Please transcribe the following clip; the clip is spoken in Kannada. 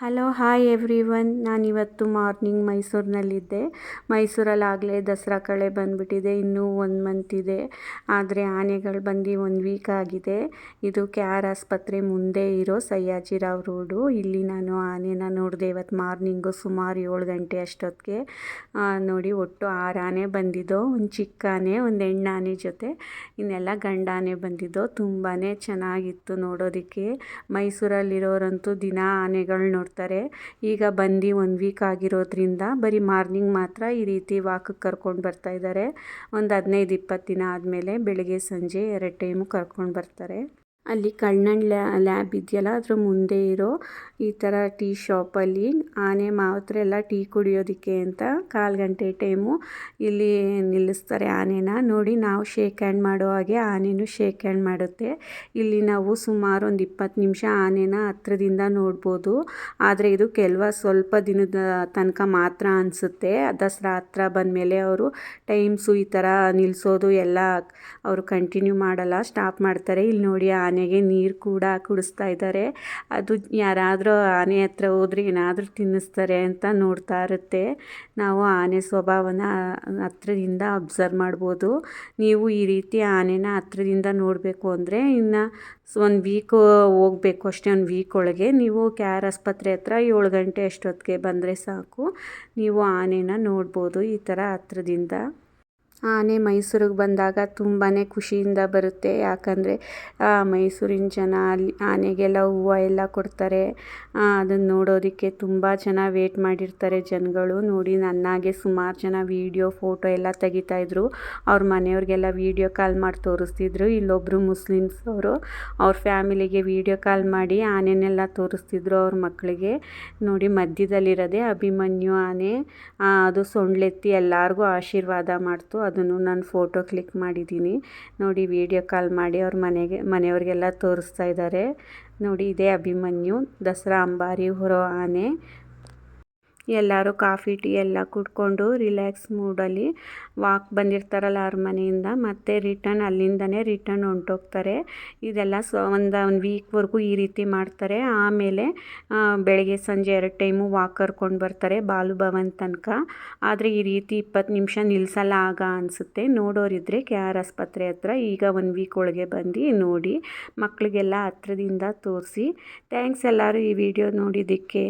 ಹಲೋ, ಹಾಯ್ ಎವ್ರಿ ಒನ್ ನಾನಿವತ್ತು ಮಾರ್ನಿಂಗ್ ಮೈಸೂರಿನಲ್ಲಿದ್ದೆ. ಮೈಸೂರಲ್ಲಾಗಲೇ ದಸರಾ ಕಳೆ ಬಂದುಬಿಟ್ಟಿದೆ. ಇನ್ನೂ ಒಂದು ಮಂತ್ ಇದೆ. ಆದರೆ ಆನೆಗಳು ಬಂದು ಒಂದು ವೀಕ್ ಆಗಿದೆ. ಇದು ಕೆ ಆರ್ ಆಸ್ಪತ್ರೆ ಮುಂದೆ ಇರೋ ಸಯ್ಯಾಜಿರಾವ್ ರೋಡು. ಇಲ್ಲಿ ನಾನು ಆನೆನ ನೋಡಿದೆ ಇವತ್ತು ಮಾರ್ನಿಂಗು ಸುಮಾರು ಏಳು ಗಂಟೆ ಅಷ್ಟೊತ್ತಿಗೆ. ನೋಡಿ ಒಟ್ಟು ಆರು ಆನೆ ಬಂದಿದ್ದೋ, ಒಂದು ಚಿಕ್ಕ ಆನೆ, ಒಂದು ಹೆಣ್ಣು ಆನೆ ಜೊತೆ. ಇನ್ನೆಲ್ಲ ಗಂಡ ಆನೆ ಬಂದಿದ್ದೋ ತುಂಬಾ ಚೆನ್ನಾಗಿತ್ತು ನೋಡೋದಕ್ಕೆ. ಮೈಸೂರಲ್ಲಿರೋರಂತೂ ದಿನ ಆನೆಗಳು ನೋಡ್ತಾರೆ. ಈಗ ಬಂದು ಒಂದು ವೀಕ್ ಆಗಿರೋದ್ರಿಂದ ಬರೀ ಮಾರ್ನಿಂಗ್ ಮಾತ್ರ ಈ ರೀತಿ ವಾಕಿಗೆ ಕರ್ಕೊಂಡು ಬರ್ತಾ ಇದ್ದಾರೆ ಒಂದು ಹದಿನೈದು ಇಪ್ಪತ್ತು ದಿನ ಆದಮೇಲೆ ಬೆಳಗ್ಗೆ ಸಂಜೆ ಎರಡು ಟೈಮು ಕರ್ಕೊಂಡು ಬರ್ತಾರೆ. ಅಲ್ಲಿ ಕಣ್ಣನ್ ಲ್ಯಾಬ್ ಇದೆಯಲ್ಲ, ಅದ್ರ ಮುಂದೆ ಇರೋ ಈ ಥರ ಟೀ ಶಾಪಲ್ಲಿ ಆನೆ ಮಾತ್ರ ಎಲ್ಲ ಟೀ ಕುಡಿಯೋದಕ್ಕೆ ಅಂತ ಕಾಲು ಗಂಟೆ ಟೈಮು ಇಲ್ಲಿ ನಿಲ್ಲಿಸ್ತಾರೆ ಆನೆನ. ನೋಡಿ ನಾವು ಶೇಕ್ ಹ್ಯಾಂಡ್ ಮಾಡೋ ಹಾಗೆ ಆನೆನೂ ಶೇಕ್ ಹ್ಯಾಂಡ್ ಮಾಡುತ್ತೆ. ಇಲ್ಲಿ ನಾವು ಸುಮಾರು ಒಂದು ಇಪ್ಪತ್ತು ನಿಮಿಷ ಆನೆನ ಹತ್ರದಿಂದ ನೋಡ್ಬೋದು. ಆದರೆ ಇದು ಕೆಲವ ಸ್ವಲ್ಪ ದಿನದ ತನಕ ಮಾತ್ರ ಅನಿಸುತ್ತೆ. ದಸರಾ ಹತ್ರ ಬಂದಮೇಲೆ ಅವರು ಟೈಮ್ಸು ಈ ಥರ ನಿಲ್ಲಿಸೋದು ಎಲ್ಲ ಅವರು ಕಂಟಿನ್ಯೂ ಮಾಡಲ್ಲ ಸ್ಟಾಪ್ ಮಾಡ್ತಾರೆ. ಇಲ್ಲಿ ನೋಡಿ ಆನೆಗೆ ನೀರು ಕೂಡ ಕುಡಿಸ್ತಾ ಇದ್ದಾರೆ ಅದು ಯಾರಾದರೂ ಆನೆ ಹತ್ರ ಹೋದರೆ ಏನಾದರೂ ತಿನ್ನಿಸ್ತಾರೆ ಅಂತ ನೋಡ್ತಾ ಇರುತ್ತೆ. ನಾವು ಆನೆ ಸ್ವಭಾವನ ಹತ್ರದಿಂದ ಅಬ್ಸರ್ವ್ ಮಾಡ್ಬೋದು. ನೀವು ಈ ರೀತಿ ಆನೆನ ಹತ್ರದಿಂದ ನೋಡಬೇಕು ಅಂದರೆ ಇನ್ನು ಒಂದು ವೀಕ್ ಹೋಗಬೇಕು, ಅಷ್ಟೇ ಒಂದು ವೀಕ್ ಒಳಗೆ. ನೀವು ಕೆ ಆರ್ ಆಸ್ಪತ್ರೆ ಹತ್ರ ಏಳು ಗಂಟೆ ಅಷ್ಟೊತ್ತಿಗೆ ಬಂದರೆ ಸಾಕು. ನೀವು ಆನೆನ ನೋಡ್ಬೋದು ಈ ಥರ ಹತ್ರದಿಂದ. ಆನೆ ಮೈಸೂರಿಗೆ ಬಂದಾಗ ತುಂಬಾ ಖುಷಿಯಿಂದ ಬರುತ್ತೆ. ಯಾಕಂದರೆ ಮೈಸೂರಿನ ಜನ ಅಲ್ಲಿ ಆನೆಗೆಲ್ಲ ಹೂವು ಎಲ್ಲ ಕೊಡ್ತಾರೆ. ಅದನ್ನು ನೋಡೋದಕ್ಕೆ ತುಂಬ ಜನ ವೇಟ್ ಮಾಡಿರ್ತಾರೆ ಜನಗಳು. ನೋಡಿ, ನನ್ನಾಗೆ ಸುಮಾರು ಜನ ವೀಡಿಯೋ ಫೋಟೋ ಎಲ್ಲ ತೆಗಿತಾಯಿದ್ರು ಅವ್ರ ಮನೆಯವ್ರಿಗೆಲ್ಲ ವೀಡಿಯೋ ಕಾಲ್ ಮಾಡಿ ತೋರಿಸ್ತಿದ್ರು. ಇಲ್ಲೊಬ್ಬರು ಮುಸ್ಲಿಮ್ಸ್ ಅವರು, ಅವ್ರ ಫ್ಯಾಮಿಲಿಗೆ ವೀಡಿಯೋ ಕಾಲ್ ಮಾಡಿ ಆನೆನೆಲ್ಲ ತೋರಿಸ್ತಿದ್ರು ಅವ್ರ ಮಕ್ಕಳಿಗೆ ನೋಡಿ, ಮಧ್ಯದಲ್ಲಿರೋದೆ ಅಭಿಮನ್ಯು ಆನೆ. ಅದು ಸೊಂಡ್ಲೆತ್ತಿ ಎಲ್ಲರಿಗೂ ಆಶೀರ್ವಾದ ಮಾಡ್ತು. ಅದನ್ನು ನಾನು ಫೋಟೋ ಕ್ಲಿಕ್ ಮಾಡಿದ್ದೀನಿ. ನೋಡಿ ವಿಡಿಯೋ ಕಾಲ್ ಮಾಡಿ ಅವ್ರ ಮನೆಗೆ, ಮನೆಯವ್ರಿಗೆಲ್ಲ ತೋರಿಸ್ತಾ ಇದ್ದಾರೆ. ನೋಡಿ ಇದೇ ಅಭಿಮನ್ಯು, ದಸರಾ ಅಂಬಾರಿ, ಹೊರೋ ಆನೆ. ಎಲ್ಲರೂ ಕಾಫಿ, ಟೀ ಎಲ್ಲ ಕುಡ್ಕೊಂಡು ರಿಲ್ಯಾಕ್ಸ್ ಮೂಡಲ್ಲಿ ವಾಕ್ ಬಂದಿರ್ತಾರಲ್ಲ ಅವ್ರ ಮನೆಯಿಂದ ಮತ್ತೆ ರಿಟರ್ನ್ ಅಲ್ಲಿಂದನೇ ರಿಟರ್ನ್ ಹೊಂಟೋಗ್ತಾರೆ. ಇದೆಲ್ಲ ಸೊ, ಒಂದು ಒಂದು ವೀಕ್ವರೆಗೂ ಈ ರೀತಿ ಮಾಡ್ತಾರೆ. ಆಮೇಲೆ ಬೆಳಗ್ಗೆ ಸಂಜೆ ಎರಡು ಟೈಮು ವಾಕ್ ಕರ್ಕೊಂಡು ಬರ್ತಾರೆ ಬಾಲುಭವನ್ ತನಕ. ಆದರೆ ಈ ರೀತಿ ಇಪ್ಪತ್ತು ನಿಮಿಷ ನಿಲ್ಲಿಸಲ್ಲ ಆಗ ಅನಿಸುತ್ತೆ. ನೋಡೋರಿದ್ದರೆ ಕೆ ಆರ್ ಆಸ್ಪತ್ರೆ ಹತ್ರ ಈಗ ಒಂದು ವೀಕ್ ಒಳಗೆ ಬಂದು ನೋಡಿ ಮಕ್ಕಳಿಗೆಲ್ಲ ಹತ್ರದಿಂದ ತೋರಿಸಿ. ಥ್ಯಾಂಕ್ಸ್ ಎಲ್ಲರೂ ಈ ವಿಡಿಯೋ ನೋಡಿದ್ದಕ್ಕೆ.